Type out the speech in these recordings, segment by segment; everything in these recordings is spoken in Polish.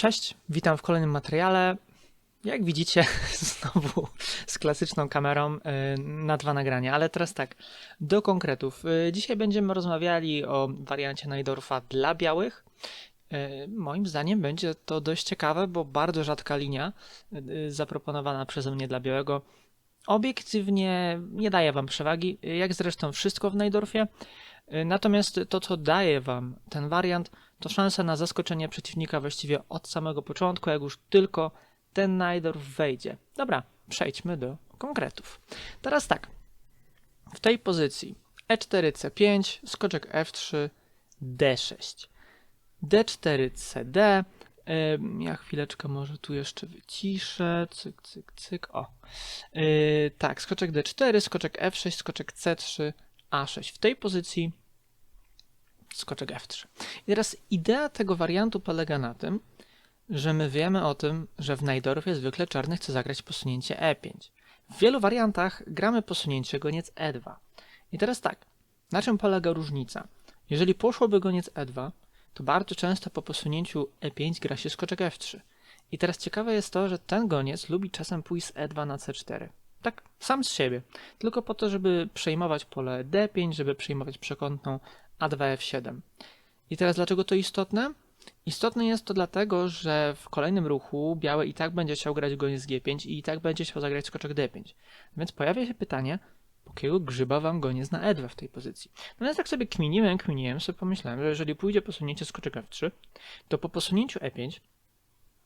Cześć, witam w kolejnym materiale. Jak widzicie, znowu z klasyczną kamerą y, na dwa nagrania, ale teraz tak, do konkretów. Y, Dzisiaj będziemy rozmawiali o wariancie Najdorfa dla białych. Y, Moim zdaniem będzie to dość ciekawe, bo bardzo rzadka linia zaproponowana przeze mnie dla białego. Obiektywnie nie daje wam przewagi, jak zresztą wszystko w Najdorfie. Y, Natomiast to, co daje wam ten wariant, to szansa na zaskoczenie przeciwnika właściwie od samego początku, jak już tylko ten Najdorf wejdzie. Dobra, przejdźmy do konkretów. Teraz tak. W tej pozycji E E4, C5, skoczek F3, D6. D4, CD. Ja chwileczkę może tu jeszcze wyciszę. Cyk, cyk, cyk. O. Yy, tak, skoczek D4, skoczek F6, skoczek C3, A6. W tej pozycji skoczek F3. I teraz idea tego wariantu polega na tym, że my wiemy o tym, że w Najdorfie zwykle czarny chce zagrać posunięcie E5. W wielu wariantach gramy posunięcie goniec E2. I teraz tak, na czym polega różnica? Jeżeli poszłoby goniec E2, to bardzo często po posunięciu E5 gra się skoczek F3. I teraz ciekawe jest to, że ten goniec lubi czasem pójść z E2 na C4. Tak, sam z siebie. Tylko po to, żeby przejmować pole D5, żeby przejmować przekątną A2F7. I teraz dlaczego to istotne? Istotne jest to dlatego, że w kolejnym ruchu biały i tak będzie chciał grać goniec G5 i i tak będzie chciał zagrać skoczek D5. Więc pojawia się pytanie, po grzyba wam goniec na E2 w tej pozycji? Więc tak sobie kminiłem, kminiłem, sobie pomyślałem, że jeżeli pójdzie posunięcie skoczek F3, to po posunięciu E5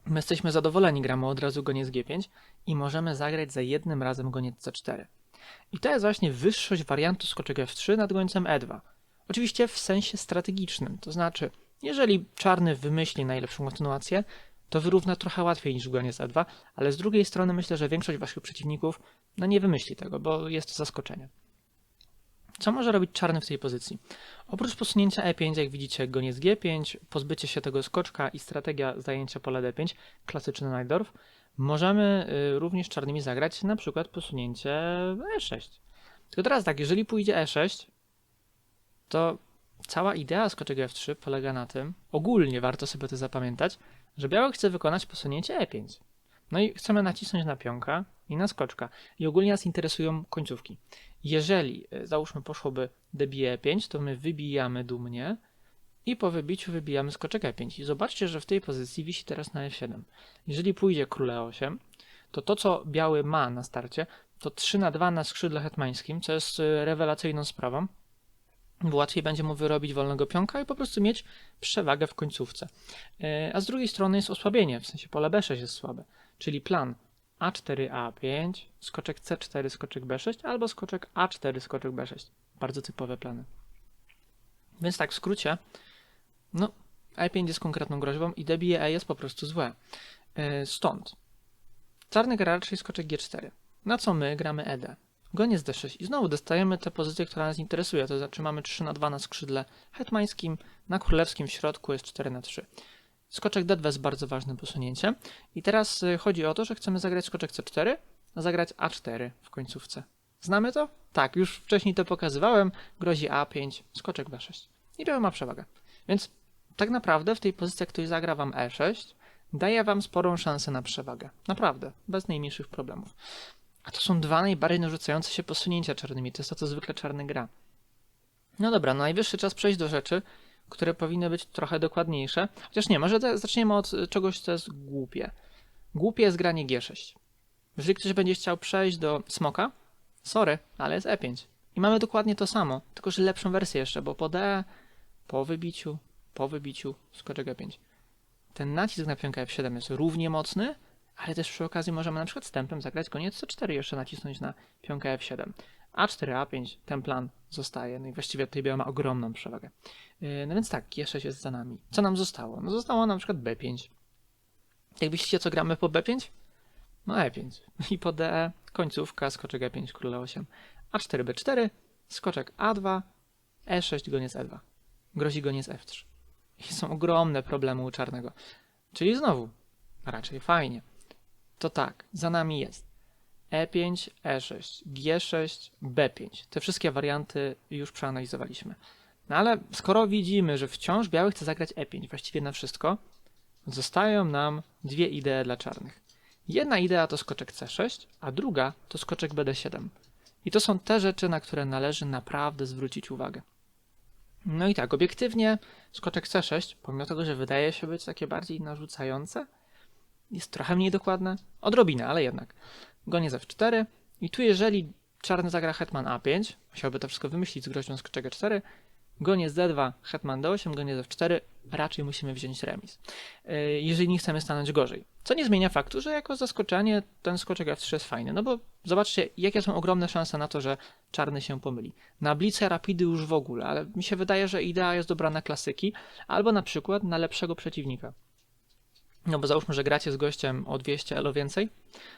my jesteśmy zadowoleni, gramy od razu goniec G5 i możemy zagrać za jednym razem goniec C4. I to jest właśnie wyższość wariantu skoczek F3 nad gońcem E2. Oczywiście w sensie strategicznym, to znaczy, jeżeli czarny wymyśli najlepszą kontynuację, to wyrówna trochę łatwiej niż goniec E2, ale z drugiej strony myślę, że większość waszych przeciwników no nie wymyśli tego, bo jest to zaskoczenie. Co może robić czarny w tej pozycji? Oprócz posunięcia E5, jak widzicie, goniec G5, pozbycie się tego skoczka i strategia zajęcia pola D5, klasyczny Najdorf, możemy y, również czarnymi zagrać na przykład posunięcie E6. Tylko teraz tak, jeżeli pójdzie E6, to cała idea skoczek F3 polega na tym, ogólnie warto sobie to zapamiętać, że biały chce wykonać posunięcie E5. No i chcemy nacisnąć na pionka i na skoczka. I ogólnie nas interesują końcówki. Jeżeli, e, załóżmy, poszłoby dbije E5, to my wybijamy dumnie i po wybiciu wybijamy skoczek E5. I zobaczcie, że w tej pozycji wisi teraz na F7. Jeżeli pójdzie król E8, to to, co biały ma na starcie, to 3 na 2 na skrzydle hetmańskim, co jest e, rewelacyjną sprawą łatwiej będzie mu wyrobić wolnego pionka i po prostu mieć przewagę w końcówce. E, A z drugiej strony jest osłabienie, w sensie pole B6 jest słabe, czyli plan A4, A5, skoczek C4, skoczek B6 albo skoczek A4, skoczek B6. Bardzo typowe plany. Więc tak, w skrócie, no, E5 jest konkretną groźbą i debije E jest po prostu złe. E, Stąd czarny gra raczej skoczek G4, na co my gramy ED. Goniec D6 i znowu dostajemy tę pozycję, która nas interesuje, to znaczy mamy 3 na 2 na skrzydle hetmańskim, na królewskim w środku jest 4 na 3. Skoczek D2 jest bardzo ważnym posunięciem i teraz y, chodzi o to, że chcemy zagrać skoczek C4, a zagrać A4 w końcówce. Znamy to? Tak, już wcześniej to pokazywałem, grozi A5, skoczek B6 i biały ma przewagę. Więc tak naprawdę w tej pozycji, jak ktoś zagra wam E6, daje wam sporą szansę na przewagę. Naprawdę, bez najmniejszych problemów. A to są dwa najbardziej narzucające się posunięcia czarnymi. To jest to, co zwykle czarny gra. No dobra, najwyższy czas przejść do rzeczy, które powinny być trochę dokładniejsze. Chociaż nie, może zaczniemy od y, czegoś, co jest głupie. Głupie jest granie G6. Jeżeli ktoś będzie chciał przejść do smoka, sorry, ale jest E5. I mamy dokładnie to samo, tylko że lepszą wersję jeszcze, bo po D, po wybiciu, po wybiciu, skoczek E5. Ten nacisk na pionkę F7 jest równie mocny, ale też przy okazji możemy na przykład stępem zagrać koniec C4 i jeszcze nacisnąć na pionkę F7. A4, A5, ten plan zostaje, no i właściwie tutaj biała ma ogromną przewagę. Yy, No więc tak, G6 jest za nami. Co nam zostało? No zostało na przykład B5. Jak myślicie, co gramy po B5? No E5. I po DE końcówka, skoczek E5, król E8. A4, B4, skoczek A2, E6, goniec E2. Grozi goniec F3. I są ogromne problemy u czarnego. Czyli znowu, raczej fajnie to tak, za nami jest E E5, E6, G6, B5. Te wszystkie warianty już przeanalizowaliśmy. No ale skoro widzimy, że wciąż biały chce zagrać E5 właściwie na wszystko, zostają nam dwie idee dla czarnych. Jedna idea to skoczek C6, a druga to skoczek BD7. I to są te rzeczy, na które należy naprawdę zwrócić uwagę. No i tak, obiektywnie skoczek C6, pomimo tego, że wydaje się być takie bardziej narzucające, jest trochę mniej dokładne, odrobinę, ale jednak. Goniec F4 i tu jeżeli czarny zagra hetman A5, musiałby to wszystko wymyślić z groźbą skoczek E4, goniec D2, hetman D8, goniec F4, raczej musimy wziąć remis, yy, jeżeli nie chcemy stanąć gorzej. Co nie zmienia faktu, że jako zaskoczenie ten skoczek F3 jest fajny, no bo zobaczcie, jakie są ogromne szanse na to, że czarny się pomyli. Na blice rapidy już w ogóle, ale mi się wydaje, że idea jest dobra na klasyki, albo na przykład na lepszego przeciwnika. No bo załóżmy, że gracie z gościem o 200 elo więcej,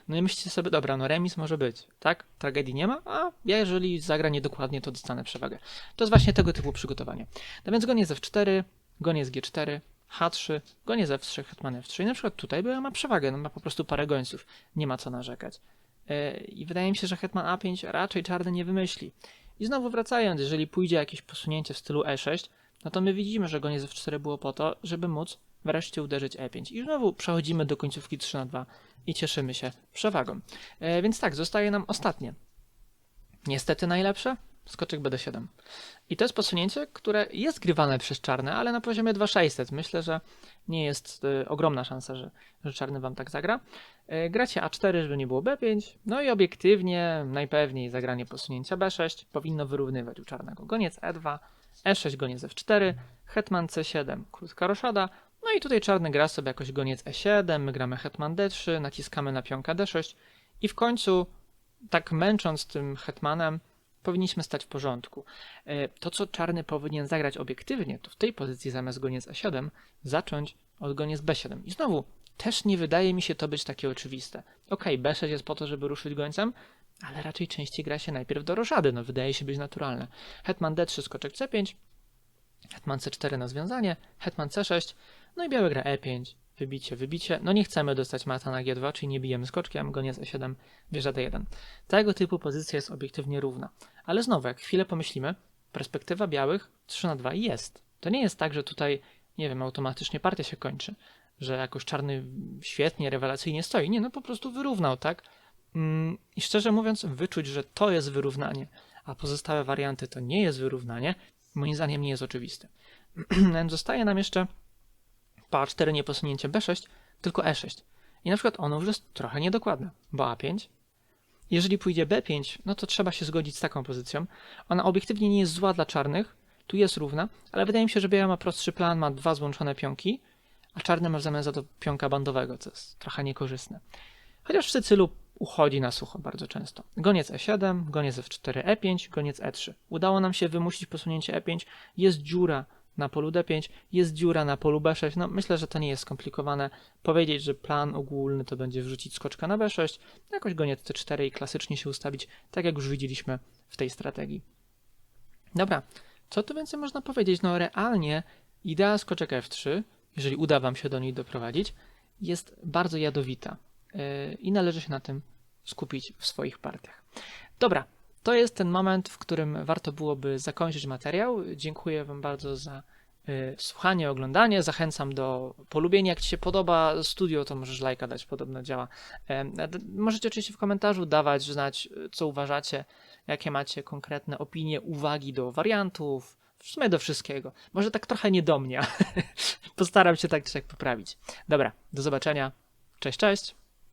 no i myślicie sobie, dobra, no remis może być, tak? Tragedii nie ma, a ja jeżeli zagra niedokładnie, to dostanę przewagę. To jest właśnie tego typu przygotowanie. No więc goniec F4, goniec G4, H3, goniec F3, hetman F3 i na przykład tutaj była ma przewagę, no ma po prostu parę gońców, nie ma co narzekać. Yy, I wydaje mi się, że hetman A5 raczej czarny nie wymyśli. I znowu wracając, jeżeli pójdzie jakieś posunięcie w stylu E6, no to my widzimy, że goniec F4 było po to, żeby móc wreszcie uderzyć E5. I znowu przechodzimy do końcówki 3 na 2 i cieszymy się przewagą. E, więc tak, zostaje nam ostatnie. Niestety najlepsze? Skoczek BD7. I to jest posunięcie, które jest grywane przez czarne, ale na poziomie 2600. Myślę, że nie jest y, ogromna szansa, że, że czarny wam tak zagra. Y, gracie A4, żeby nie było B5. No i obiektywnie, najpewniej zagranie posunięcia B6 powinno wyrównywać u czarnego. Goniec E2, E6, goniec F4, hetman C7, krótka roszada. No i tutaj czarny gra sobie jakoś goniec E7, my gramy hetman D3, naciskamy na pionka D6 i w końcu, tak męcząc tym hetmanem, powinniśmy stać w porządku. E, To, co czarny powinien zagrać obiektywnie, to w tej pozycji zamiast goniec A7 zacząć od goniec B7. I znowu, też nie wydaje mi się to być takie oczywiste. Ok, B6 jest po to, żeby ruszyć gońcem, ale raczej częściej gra się najpierw do roszady, no wydaje się być naturalne. Hetman D3, skoczek C5, hetman C4 na związanie, hetman C6, no i biały gra E5, wybicie, wybicie. No nie chcemy dostać mata na G2, czyli nie bijemy skoczkiem, goniec E7, wieża D1. Tego typu pozycja jest obiektywnie równa. Ale znowu, jak chwilę pomyślimy, perspektywa białych 3 na 2 jest. To nie jest tak, że tutaj, nie wiem, automatycznie partia się kończy, że jakoś czarny świetnie, rewelacyjnie stoi. Nie, no po prostu wyrównał, tak? Mm, I szczerze mówiąc, wyczuć, że to jest wyrównanie, a pozostałe warianty to nie jest wyrównanie, moim zdaniem nie jest oczywiste. Zostaje nam jeszcze po A4 nie posunięcie B6, tylko E6. I na przykład ono już jest trochę niedokładne, bo A5. Jeżeli pójdzie B5, no to trzeba się zgodzić z taką pozycją. Ona obiektywnie nie jest zła dla czarnych, tu jest równa, ale wydaje mi się, że biała ma prostszy plan, ma dwa złączone pionki, a czarny ma w zamian za to pionka bandowego, co jest trochę niekorzystne. Chociaż w Sycylu uchodzi na sucho bardzo często. Goniec E7, goniec F4, E5, goniec E3. Udało nam się wymusić posunięcie E5, jest dziura na polu D5, jest dziura na polu B6. No myślę, że to nie jest skomplikowane. Powiedzieć, że plan ogólny to będzie wrzucić skoczka na B6, jakoś goniec C4 i klasycznie się ustawić, tak jak już widzieliśmy w tej strategii. Dobra, co tu więcej można powiedzieć? No realnie idea skoczek F3, jeżeli uda wam się do niej doprowadzić, jest bardzo jadowita yy, i należy się na tym skupić w swoich partiach. Dobra, to jest ten moment, w którym warto byłoby zakończyć materiał. Dziękuję Wam bardzo za y, słuchanie, oglądanie. Zachęcam do polubienia. Jak Ci się podoba studio, to możesz lajka dać, podobno działa. Możecie oczywiście w komentarzu dawać znać, y, co uważacie, jakie macie konkretne opinie, uwagi do wariantów, w sumie do wszystkiego. Może tak trochę nie do mnie. Postaram się tak czy tak poprawić. Dobra, do zobaczenia. Cześć, cześć.